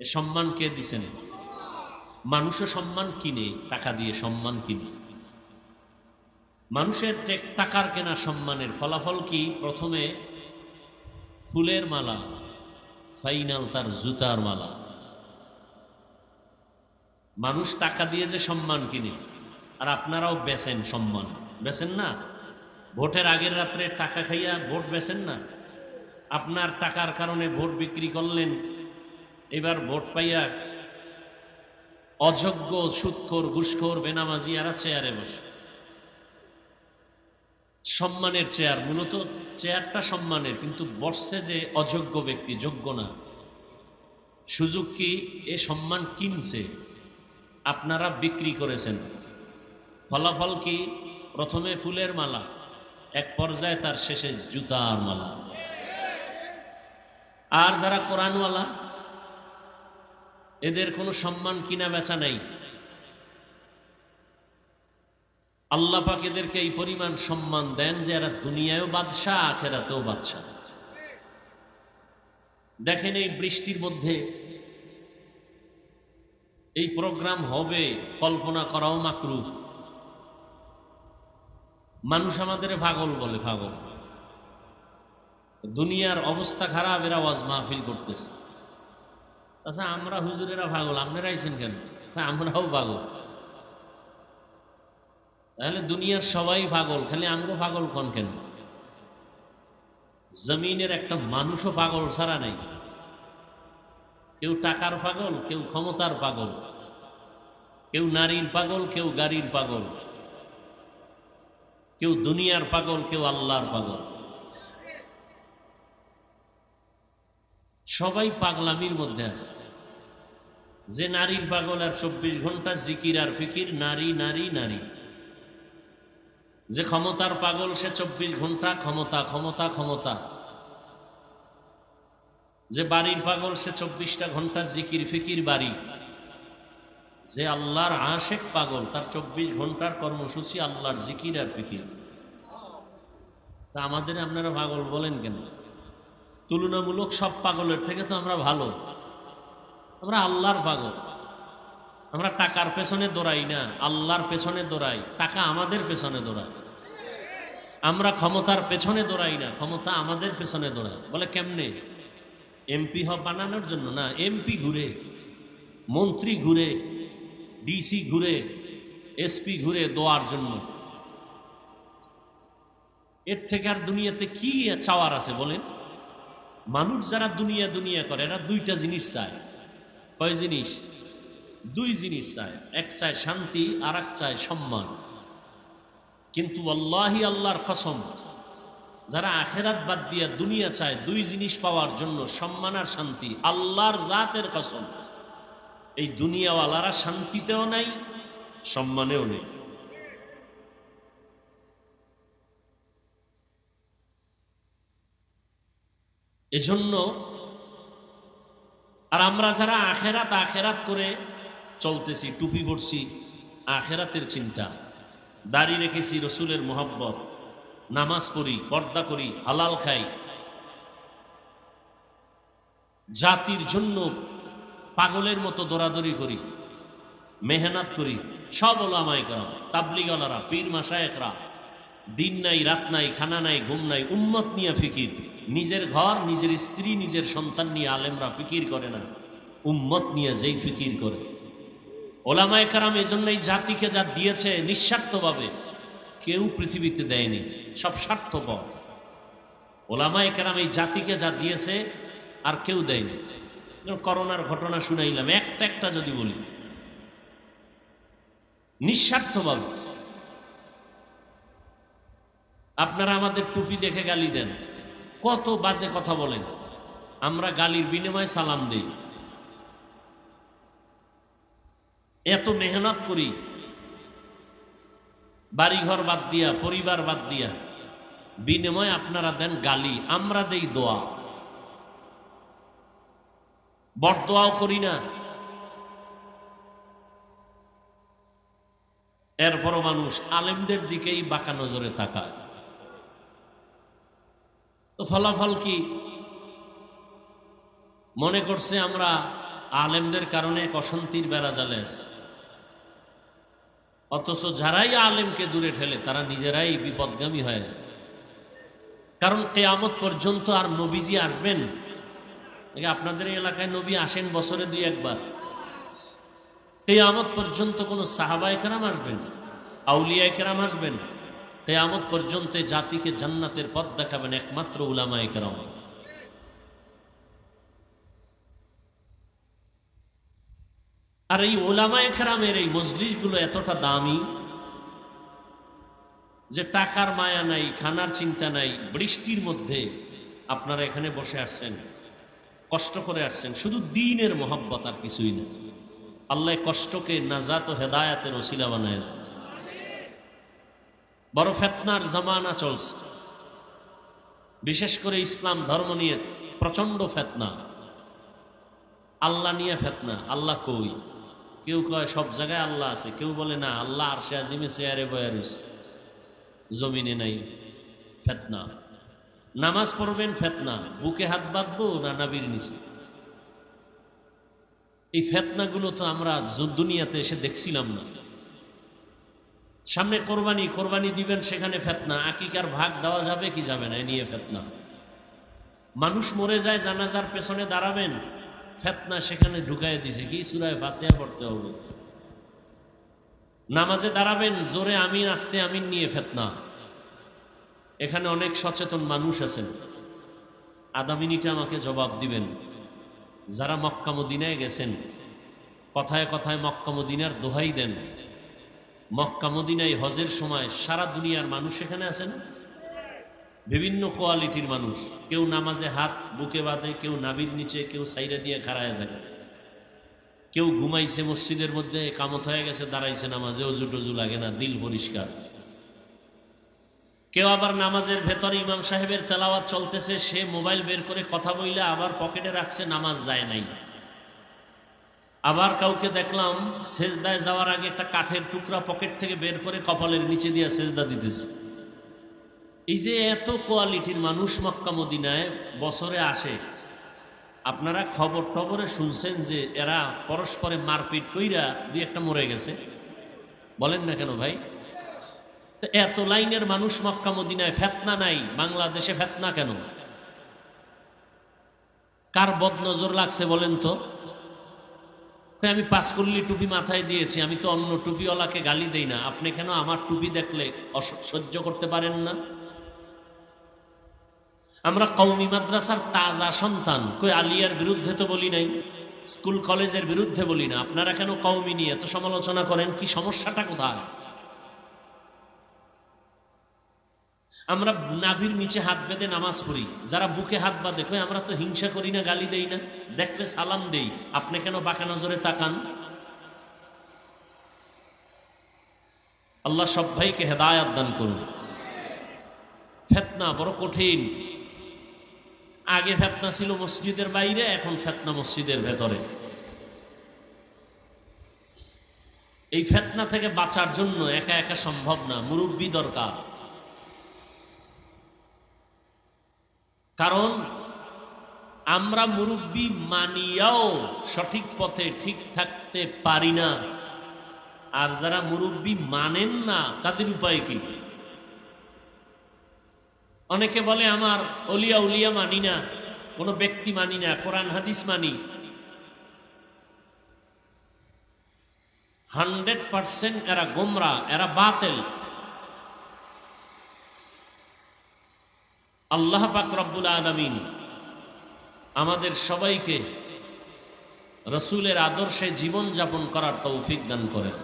এ সম্মান কে দিছেন মানুষও সম্মান কিনে, টাকা দিয়ে সম্মান কিনে। মানুষের টাকার কেনা সম্মানের ফলাফল কি? প্রথমে ফুলের মালা, ফাইনাল তার জুতার মালা। মানুষ টাকা দিয়ে যে সম্মান কিনে, আর আপনারাও বেচেন সম্মান। বেচেন না? ভোটের আগের রাত্রে টাকা খাইয়া ভোট বেছেন না? আপনার টাকার কারণে ভোট বিক্রি করলেন এবার ভোট পাইয়া অযোগ্য, সুৎখোর, ঘুষখোর, বেনামাজি আর চেয়ারে বসে। সম্মানের চেয়ার, মূলত চেয়ারটা সম্মানের, কিন্তু বসছে যে অযোগ্য ব্যক্তি, যোগ্য না। সুযোগ কি? এ সম্মান কিনছে। আপনারা বিক্রি করেছেন। ফলাফল কি? প্রথমে ফুলের মালা, এক পর্যায়ে তার শেষে জুতার মালা। আর যারা কোরআনওয়ালা এদের কোনো সম্মান কিনা বেচা নাই। আল্লাহ পাক এদেরকে এই পরিমাণ সম্মান দেন যে এরা দুনিয়ায়ও বাদশাহ, আখেরাতেও বাদশাহ। দেখেন এই বৃষ্টির মধ্যে এই প্রোগ্রাম হবে, কল্পনা করাও মাকরু। মানুষ আমাদের পাগল বলে, পাগল। দুনিয়ার অবস্থা খারাপ, এরা ওয়াজ মাহফিল করতেছে। আচ্ছা আমরা হুজুরেরা পাগল আপনারা আইছেন কেন? হ্যাঁ, আমরাও পাগল। তাহলে দুনিয়ার সবাই পাগল খালি আমরাও পাগল কোন কেন? জমিনের একটা মানুষও পাগল ছাড়া নেই। কেউ টাকার পাগল কেউ ক্ষমতার পাগল কেউ নারীর পাগল কেউ গাড়ির পাগল কেউ দুনিয়ার পাগল কেউ আল্লাহর পাগল। সবাই পাগলামির মধ্যে আছে। যে নারীর পাগল আর চব্বিশ ঘণ্টা জিকির আর ফিকির, নারী নারী নারী। যে ক্ষমতার পাগল, সে চব্বিশ ঘণ্টা ক্ষমতা ক্ষমতা ক্ষমতা। যে বাড়ির পাগল, সে চব্বিশটা ঘণ্টা জিকির, ফিকির, বাড়ি। যে আল্লাহর আশেক পাগল, তার চব্বিশ ঘণ্টার কর্মসূচি আল্লাহর জিকির আর ফিকির। তা আমাদের আপনারা পাগল বলেন কেন? তুলনামূলক সব পাগলের থেকে তো আমরা ভালো। আমরা আল্লাহর পাগল। আমরা টাকার পেছনে দৌড়াই না। আল্লাহর পেছনে দৌড়াই। টাকা আমাদের পেছনে দৌড়ায়। আমরা ক্ষমতার পেছনে দৌড়াই না। ক্ষমতা আমাদের পেছনে দৌড়ায়। বলে কেমনে? এমপি হ বানানোর জন্য না। এমপি ঘুরে, মন্ত্রী ঘুরে, ডিসি ঘুরে, এসপি ঘুরে দোয়ার জন্য। এর থেকে আর দুনিয়াতে কি চাওয়ার আছে বলেন? মানুষ যারা দুনিয়া দুনিয়া করে, এরা দুইটা জিনিস চায়। কয় জিনিস? দুই জিনিস চায়। এক চায় শান্তি আর এক চায় সম্মান। কিন্তু আল্লাহি আল্লাহর কসম, যারা আখেরাত বাদ দিয়া দুনিয়া চায়, দুই জিনিস পাওয়ার জন্য সম্মান আর শান্তি আল্লাহর জাতের কসম। এই দুনিয়াওয়ালারা শান্তিতেও নাই, সম্মানেও নেই। এজন্য আর আমরা যারা আখেরাত আখেরাত করে চলতেছি, টুপি পড়ছি আখেরাতের চিন্তা। দাড়ি রেখেছি রসুলের মোহাব্বত। নামাজ পড়ি, পর্দা করি, হালাল খাই। জাতির জন্য পাগলের মতো দৌড়াদৌড়ি করি, মেহনত করি। সব ওলামাই করাম তাবলিগলারা পীর মাসায়করা দিন নাই, রাত নাই, খানা নাই, ঘুম নাই, উম্মত নিয়ে ফিকির। নিজের ঘর, নিজের স্ত্রী, নিজের সন্তান নিয়ে আলেমরা ফিকির করে না। উম্মত নিয়ে যেই ফিকির করে। ওলামায় কারাম এজন্য এই জাতিকে যা দিয়েছে নিঃস্বার্থভাবে কেউ পৃথিবীতে দেয়নি, সব স্বার্থপর। ওলামায় কারাম এই জাতিকে যা দিয়েছে আর কেউ দেয়নি। করোনার ঘটনা শুনাইলাম, একটা একটা যদি বলি। নিঃস্বার্থভাবে। আপনারা আমাদের টুপি দেখে গালি দেন। কত বাজে কথা বলেন। আমরা গালির বিনিময়ে সালাম দিই। এত মেহনত করি। বাড়িঘর বাদ দিয়া, পরিবার বাদ দিয়া। বিনিময়ে আপনারা দেন গালি, আমরা দেই দোয়া। বট দোয়াও করি না। এরপরও মানুষ আলেমদের দিকেই বাঁকা নজরে তাকায়। তো ফলাফল কি? মনে করছে আমরা আলেমদের কারণে এক অশান্তির বেড়া জালে আছে। অথচ যারাই আলেমকে দূরে ঠেলে, তারা নিজেরাই বিপদগামী হয়ে যায়। কারণ কেয়ামত পর্যন্ত আর নবীজি আসবেন? আপনাদের এলাকায় নবী আসেন বছরে দুই একবার। কেয়ামত পর্যন্ত কোনো সাহাবায় কেরাম আসবেন? আউলিয়ায় কেরাম আসবেন? কেয়ামত পর্যন্ত জাতিকে জান্নাতের পথ দেখাবেন একমাত্র উলামায় কেরাম। আর এই ওলামায় কেরামের এই মজলিসগুলো এতটা দামি যে টাকার মায়া নাই, খানার চিন্তা নাই, বৃষ্টির মধ্যে আপনারা এখানে বসে আসছেন, কষ্ট করে আসছেন। শুধু দিনের মোহাব্বত আর কিছুই না। আল্লাহ কষ্টকে নাজাত হেদায়াতের ওসিলা বানায়। বড় ফেতনার জামানা চলছে। বিশেষ করে ইসলাম ধর্ম নিয়ে প্রচণ্ড ফেতনা। আল্লাহ নিয়ে ফেতনা। আল্লাহ কই? কেউ কয়, সব জায়গায় আল্লাহ আছে। কেউ বলে, না, আল্লাহ আর সে আজিমে চেয়ারে বয়ে জমিনে নাই। ফেতনা। নামাজ পড়বেন, ফেতনা। বুকে হাত বাঁধবো না নাবির নিচে? এই ফেতনাগুলো তো আমরা দুনিয়াতে এসে দেখছিলাম না। সামনে কোরবানি কোরবানি দিবেন, সেখানে ফেতনা। আকিকার ভাগ দেওয়া যাবে কি যাবে না নিয়ে ফেতনা। মানুষ মরে যায়, জানাজার পেছনে দাঁড়াবেন, ফেতনা সেখানে ঢুকাই দিছে। কি সুরায় ফাতেহা পড়তে হবে? নামাজে দাঁড়াবেন, জোরে আমিন, আসতে আমিন নিয়ে ফেতনা। এখানে অনেক সচেতন মানুষ আছেন। আধা মিনিটে আমাকে জবাব দিবেন। যারা মক্কামদিনায় গেছেন, কথায় কথায় মক্কা মদিনার দোহাই দেন। মক্কা মদিনায় হজের সময় সারা দুনিয়ার মানুষ এখানে আছেন? বিভিন্ন কোয়ালিটির মানুষ। কেউ নামাজে হাত, বুকে বাঁধে, কেউ নাবির নিচে, কেউ সাইরা দিয়ে খাড়ায় থাকে কেউ ঘুমাইছে মসজিদের মধ্যে কামত হয়ে গেছে, দাঁড়াইছে নামাজে, অজু টজু লাগে না, দিল পরিষ্কার। কেউ আবার নামাজের ভেতরে ইমাম সাহেবের তেলাওয়াত চলতেছে, সে মোবাইল বের করে কথা বইলে আবার পকেটে রাখছে, নামাজ যায় নাই। আবার কাউকে দেখলাম সেজদায় যাওয়ার আগে একটা কাঠের টুকরা পকেট থেকে বের করে কপালের নিচে দিয়ে সেজদা দিতেছে। এই যে এত কোয়ালিটির মানুষ মক্কা মদিনায় বছরে আসে, আপনারা খবর টবরে শুনছেন যে এরা পরস্পরে মারপিট কইরা দুই একটা মরে গেছে। বলেন না কেন ভাই? তো এত লাইনের মানুষ মক্কা মদিনায় ফেতনা নাই, বাংলাদেশে ফেতনা কেন? কার বদনজর লাগছে বলেন তো? আমি পাঁচকল্লি টুপি মাথায় দিয়েছি, আমি তো অন্য টুপিওয়ালাকে গালি দেই না। আপনি কেন আমার টুপি দেখলে সহ্য করতে পারেন না? আমরা কৌমি মাদ্রাসার তাজা সন্তান। কই আলিয়ার বিরুদ্ধে তো বলি নাই, স্কুল কলেজের বিরুদ্ধে বলি না। আপনারা কেন কৌমি নিয়ে এত সমালোচনা করেন? কি সমস্যাটা কোথায়? আমরা নাভির নিচে হাত বেঁধে নামাজ পড়ি। যারা বুকে হাত বাঁধে কই আমরা তো হিংসা করি না, গালি দেই না। দেখলে সালাম দেই। আপনি কেন বাঁকা নজরে তাকান? আল্লাহ সব ভাইকে হেদায়াত দান করুন। ফেতনা বড় কঠিন। আগে ফেতনা ছিল মসজিদের বাইরে, এখন ফেতনা মসজিদের ভেতরে। এই ফেতনা থেকে বাঁচার জন্য একা একা সম্ভব না। মুরব্বী দরকার। কারণ আমরা মুরব্বী মানিয়াও সঠিক পথে ঠিক থাকতে পারি না। আর যারা মুরব্বী মানেন না, তাদের উপায় কি? অনেকে বলে, আমার অলিয়া উলিয়া মানি না, কোনো ব্যক্তি মানি না, কোরআন, হাদিস মানি। হান্ড্রেড পার্সেন্ট এরা গোমরা, এরা বাতেল। আল্লাহ পাক রব্বুল আলমিন আমাদের সবাইকে রসুলের আদর্শে জীবন যাপন করার তৌফিক দান করেন।